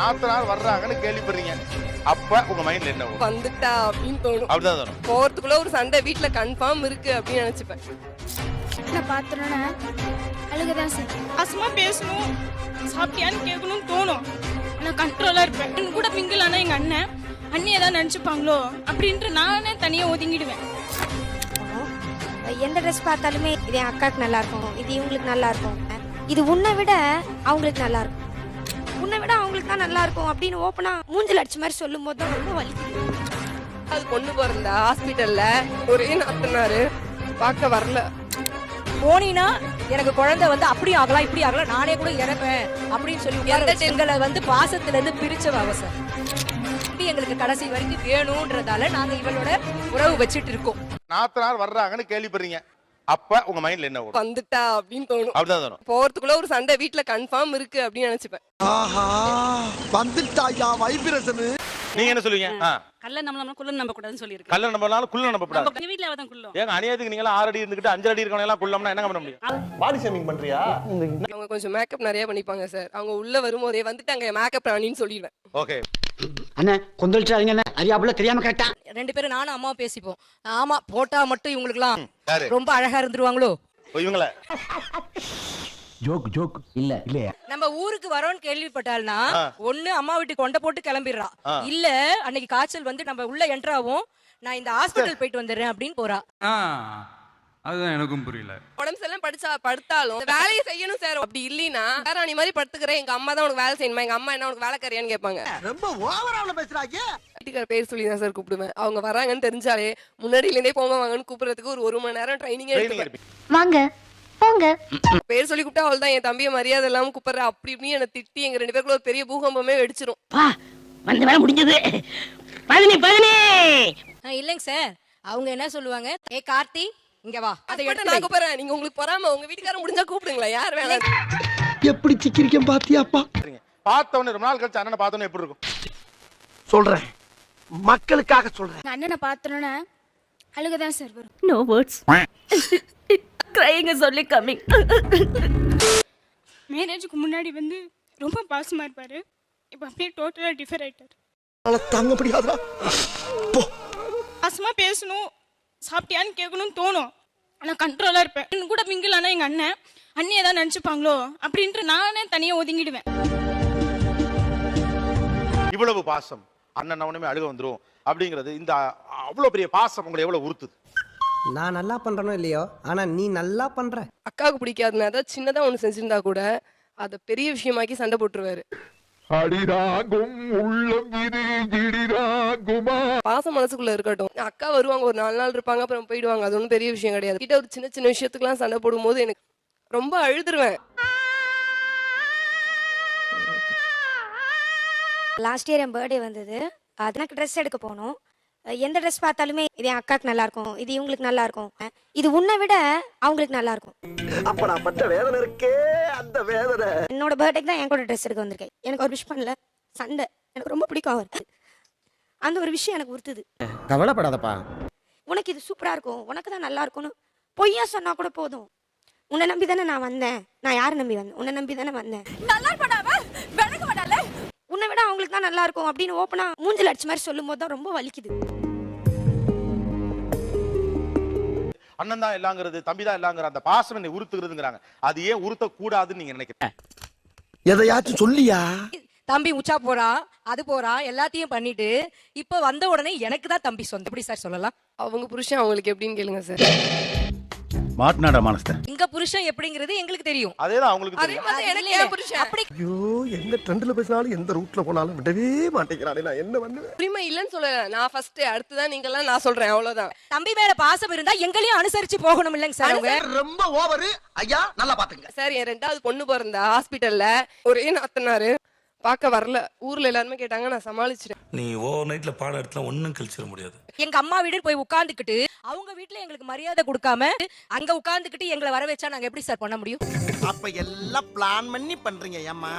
நாத்தனார் வர்றாங்கன்னு கேள்விப்படுறீங்க. அப்ப உங்க மைண்ட்ல என்ன? வந்துட்டா அப்படின்னு தோணும். அப்படிதான் தோணும். போறதுக்குள்ள ஒரு சண்டை வீட்ல கன்ஃபார்ம் இருக்கு அப்படின்னு நினைச்சுப்பேன். நான் பார்த்தோன்னா அழுகதான் சார் பாசமா பேசணும். சாப்பிட்டியான்னு கேட்கணும்னு தோணும். நான் கண்ட்ரோலா இருப்பேன். என் கூட மிங்கிள் ஆனா எங்க அண்ணன் அண்ணி ஏதாவது நினைச்சுப்பாங்களோ அப்படின்ட்டு நானே தனியா ஒதுங்கிடுவேன். எந்த ட்ரெஸ் பார்த்தாலுமே இது என் அக்காவுக்கு நல்லா இருக்கும். இது இவங்களுக்கு நல்லா இருக்கும். இது உன்னை விட அவங்களுக்கு நல்லா இருக்கும். உன்னை விட அவங்களுக்கு தான் நல்லா இருக்கும் அப்படின்னு ஓப்பனா மூஞ்சில் அடிச்ச மாதிரி சொல்லும் போது தான் ரொம்ப வலிக்குது. அது பொண்ணு பிறந்தா ஹாஸ்பிட்டல்ல ஒரே நாத்தனாரு. பார்க்க வரல. போனீங்கன்னா எனக்கு குழந்தை வந்து அப்படி ஆகலாம் இப்படி ஆகலாம் நானே கூட இறப்பேன் அப்படின்னு சொல்லி எங்களை வந்து பாசத்துல இருந்து பிரிச்சவ சார். இப்படி எங்களுக்கு கடைசி வரைக்கும் வேணும்ன்றதால நாங்க இவளோட உறவு வச்சுட்டு இருக்கோம். நாத்தனார் வர்றாங்கன்னு கேள்விப்படுறீங்க. அப்ப உங்க மைண்ட்ல என்ன வரும்? வந்துட்டா அப்படின்னு தோணும். அப்படிதான் தோணும். போறதுக்குள்ள ஒரு சண்டை வீட்ல கன்ஃபார்ம் இருக்கு அப்படின்னு நினைச்சுப்பேன். ஆஹா வந்துட்டாயா வைப்ரேஷன்? நீங்க என்ன சொல்லுவீங்க? கல்ல நம்ம நம்ம குள்ள நம்ப கூடாதுன்னு சொல்லியிருக்கு. கல்ல நம்பனாலும் குள்ள நம்பப்படாது நம்ம வீட்ல அவதான் குள்ளம். ஏங்க அநியாயத்துக்கு நீங்க ஆறு அடி இருந்துகிட்டு அஞ்சு அடி இருக்கவங்க எல்லாம் குள்ளம்னா என்ன பண்ண முடியும்? பாடி ஷேமிங் பண்றியா? அவங்க கொஞ்சம் மேக்கப் நிறைய பண்ணிப்பாங்க சார் அவங்க உள்ள வரும்போதே வந்துட்டாங்க மேக்கப் ராணின்னு சொல்லிடுவேன். ஓகே. அண்ணே கொந்தளிச்சாதீங்க அண்ணே. அறியாப்புல தெரியாம கேட்டா ரெண்டு பேரும் நானும் அம்மாவும் பேசிப்போம். ஆமா போட்டா மட்டும் இவங்களுக்குலாம் யாரு? ரொம்ப அழகா இருந்துருவாங்களோ? ஓ, இவங்கள? Joke joke. இல்ல. இல்லையா? நம்ம ஊருக்கு வரோம்னு கேள்விப்பட்டால்னா ஆ. ஒண்ணு அம்மா வீட்டுக்கு கொண்ட போட்டு கிளம்பிடுறா. ஆ. இல்ல அன்னைக்கு காய்ச்சல் வந்து நம்ம உள்ள என்டர் ஆகும் நான் இந்த ஹாஸ்பிட்டல் போயிட்டு வந்துடுறேன் அப்படின்னு போறா. ஆ. அதுதான் எனக்கும் புரியல. உடம்பு எல்லாம் படிச்சா படுத்தாலும் வேலையை செய்யணும் சார். அப்படி இல்லைன்னா ராணி மாதிரி படுத்துக்கிறேன். எங்க அம்மா தான் உனக்கு வேலை செய்யணுமா? எங்க அம்மா என்ன உனக்கு வேலைக்காரியான்னு கேட்பாங்க. ரொம்ப ஓவரால பேசுறாங்க வீட்டுக்கார பேர் சொல்லி தான் சார் கூப்பிடுவேன். அவங்க வராங்கன்னு தெரிஞ்சாலே முன்னாடியில இருந்தே போமா வாங்கன்னு கூப்பிடுறதுக்கு ஒரு ஒரு மணி நேரம் ட்ரைனிங் எடுத்துப்பேன். எடுப்பீங்க. வாங்க போங்க. பேர் சொல்லி கூப்பிட்டா அவள் தான் என் தம்பியை மரியாதை இல்லாம கூப்பிடுற. அப்படி இப்படி என்னை திட்டி எங்க ரெண்டு பேருக்குள்ள ஒரு பெரிய பூகம்பமே வெடிச்சிரும். வா வந்து வேலை முடிஞ்சது. பதினி பதினி. இல்லைங்க சார். அவங்க என்ன சொல்லுவாங்க? ஏ கார்த்தி இங்க வா. அதை எடுத்து நான். கூப்பிடுறேன் நீங்க உங்களுக்கு பொறாம உங்க வீட்டுக்காரன் முடிஞ்சா கூப்பிடுங்களேன் யார் வேணாம் எப்படி சிக்கிரிக்கம் பாத்தியாப்பா பார்த்தவொடனே ரொம்ப நாள் கழிச்சு அண்ணனை பார்த்தவொடனே எப்படி இருக்கும்? சொல்றேன். மக்களுக்காக சொல்றேன். அண்ணனை பார்த்தோன்னா அழுகதான் சார் வரும். No words crying is only coming மேரேஜுக்கு முன்னாடி வந்து ரொம்ப பாசமா இருப்பாரு. இப்போ அப்படியே டோட்டலா டிஃபர் ஆயிட்டாரு. தாங்க முடியாதா போ. பாசமா பேசணும். சாப்பிட்டியான்னு கேட்கணும்னு தோணும். ஆனா கண்ட்ரோலா இருப்பேன். என் கூட மிங்கிள் ஆனா எங்க அண்ணன் அண்ணி ஏதாவது நினைச்சுப்பாங்களோ? அப்படின்ட்டு நானே தனியா ஒதுங்கிடுவேன். இவ்வளவு பாசம். அண்ணன் உடனே அழுக வந்துரும். அப்படிங்கிறது இந்த அவ்வளவு பெரிய பாசம் உங்களை எவ்வளவு உறுத்துது? நான் நல்லா பண்றனோ இல்லையோ? ஆனா நீ நல்லா பண்ற. அக்காவுக்கு பிடிக்காதுன்னா ஏதாவது சின்னதா ஒண்ணு செஞ்சிருந்தா கூட அதை பெரிய விஷயமாக்கி சண்டை போட்டுருவாரு. அடிராகும் உள்ளம் இது இடிராகுமா பாசம் மனசுக்குள்ள இருக்கட்டும். அக்கா வருவாங்க ஒரு நாலு நாள் இருப்பாங்க அப்புறம் போயிடுவாங்க. அது ஒன்றும் பெரிய விஷயம் கிடையாது. கிட்ட ஒரு சின்ன சின்ன விஷயத்துக்குலாம் சண்டை போடும்போது எனக்கு ரொம்ப அழுதுருவேன். லாஸ்ட் இயர் என் பர்த்டே வந்தது. அது எனக்கு ட்ரெஸ் எடுக்க போனோம். எந்த ட்ரெஸ் பார்த்தாலுமே இது என் அக்காவுக்கு நல்லா இருக்கும் இது இவங்களுக்கு நல்லா இருக்கும் இது உன்னை விட அவங்களுக்கு நல்லா இருக்கும் அப்ப நான் பட்ட வேதனை இருக்கே அந்த வேதனை. என்னோட பர்த்டேக்கு தான் என் கூட ட்ரெஸ் எடுக்க வந்திருக்கேன். எனக்கு ஒரு விஷ் பண்ணல. சண்டை. எனக்கு ரொம்ப பிடிக்கும் அவர் அந்த ஒரு விஷயம் எனக்கு உறுத்துது. கவலைப்படாதப்பா. உனக்கு இது சூப்பரா இருக்கும். உனக்கு தான் நல்லா இருக்கும்னு பொய்யா சொன்னா கூட போதும். உன்னை நம்பி தானே நான் வந்தேன். நான் யாரை நம்பி வந்தேன்? உன்னை நம்பி தானே வந்தேன். நல்லா தான் நல்லா இருக்கும் அப்படின்னு ஓப்பனா மூஞ்சில் அடிச்ச மாதிரி சொல்லும் போது தான் ரொம்ப வலிக்குது. அண்ணன் தான் எல்லாங்கிறது தம்பி தான் எல்லாங்கிற அந்த பாசம் என்னை உறுத்துகிறதுங்கிறாங்க. அது ஏன் உறுத்த கூடாதுன்னு நீங்க நினைக்கிறீங்க? எதையாச்சும் சொல்லியா? தம்பி உச்சா போறா அது போறா எல்லாத்தையும் பண்ணிட்டு இப்ப வந்த உடனே எனக்கு தான் தம்பி சொந்தம் எப்படி சார் சொல்லலாம்? அவங்க புருஷன் அவங்களுக்கு எப்படின்னு கேளுங்க சார். மாட்னாடா மானஸ்த எங்க புருஷன் எப்படிங்கிறது எங்களுக்கு தெரியும். அதேதான் அவங்களுக்கு அதே தெரியும். மாதிரி எனக்கு என் புருஷன். அப்படி ஐயோ எந்த ட்ரெண்ட்ல பேசினாலும் எந்த ரூட்ல போனாலும் விடவே மாட்டேங்கிறானே. நான் என்ன பண்ணுவேன்? உரிமை இல்லைன்னு சொல்லல நான் ஃபர்ஸ்ட் அடுத்துதான் நீங்க எல்லாம் நான் சொல்றேன் அவ்வளவுதான். தம்பி மேல பாசம் இருந்தா எங்களையும் அனுசரிச்சு போகணும் இல்லைங்க சார் அவங்க. ரொம்ப ஓவரு ஐயா நல்லா பாத்துங்க. சார் என் ரெண்டாவது பொண்ணு பிறந்தா ஹாஸ்பிட்டல்ல ஒரே நாத்தனாரு. பார்க்க வரல. ஊர்ல எல்லாருமே கேட்டாங்க நான் சமாளிச்சிட்டேன். நீ ஓவர் நைட்ல பாடம் எடுத்தா ஒன்றும் கழிச்சிட முடியாது. எங்க அம்மா வீடு போய் உட்கார்ந்துக்கிட்டு அவங்க வீட்ல எங்களுக்கு மரியாதை கொடுக்காம அங்க உட்கார்ந்துக்கிட்டு எங்களை வர வச்சா நாங்க எப்படி சார் பண்ண முடியும்? அப்ப எல்லாம் பிளான் பண்ணி பண்றீங்க ஏமா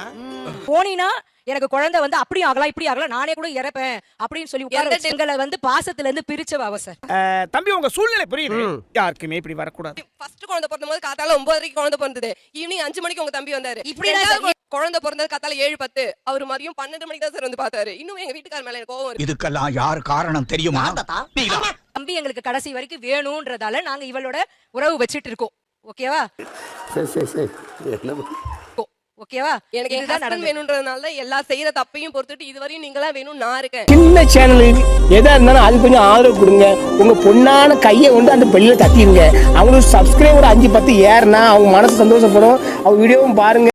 போனீங்கன்னா எனக்கு குழந்தை வந்து அப்படி ஆகலாம் இப்படி ஆகலாம் நானே கூட இறப்பேன் அப்படின்னு சொல்லி உட்கார எந்த வச்சு எங்களை வந்து பாசத்துல இருந்து பிரிச்சவ அவ சார். தம்பி உங்க சூழ்நிலை புரியுது. யாருக்குமே இப்படி வரக்கூடாது. ஃபர்ஸ்ட் குழந்தை பிறந்த போது காத்தால ஒன்பதரைக்கு குழந்தை பிறந்தது. ஈவினிங் அஞ்சு மணிக்கு உங்க தம்பி வந்தாரு. ரெண்டாவது குழந்தை பிறந்தது காத்தால ஏழு பத்து. அவர் மதியம் பன்னெண்டு மணிக்கு தான் சார் வந்து பார்த்தாரு. இன்னும் எங்க வீட்டுக்கார மேல எனக்கு கோவம் இருக்கு இதுக்கெல்லாம் யார் காரணம் தெரியுமா? தம்பி எங்களுக்கு கடைசி வரைக்கும் வேணும்ன்றதால நாங்க இவளோட உறவு வச்சிட்டு இருக்கோம். ஓகேவா? சரி சரி சரி என்ன ஓகேவா? எனக்கு என் இதுதான் ஹஸ்பண்ட். வேணும்ன்றதுனால தான் எல்லா செய்யற தப்பையும் பொறுத்துட்டு இதுவரையும் நீங்களா வேணும் நான் இருக்கேன். சின்ன சேனல் எதா இருந்தாலும் அது கொஞ்சம் ஆதரவு கொடுங்க. உங்க பொண்ணான கையை வந்து அந்த பெல்லில தட்டிடுங்க அவங்களுக்கு சப்ஸ்கிரைபர் அஞ்சு பத்து ஏறுனா அவங்க மனசு சந்தோஷப்படும். அவங்க வீடியோவும் பாருங்க.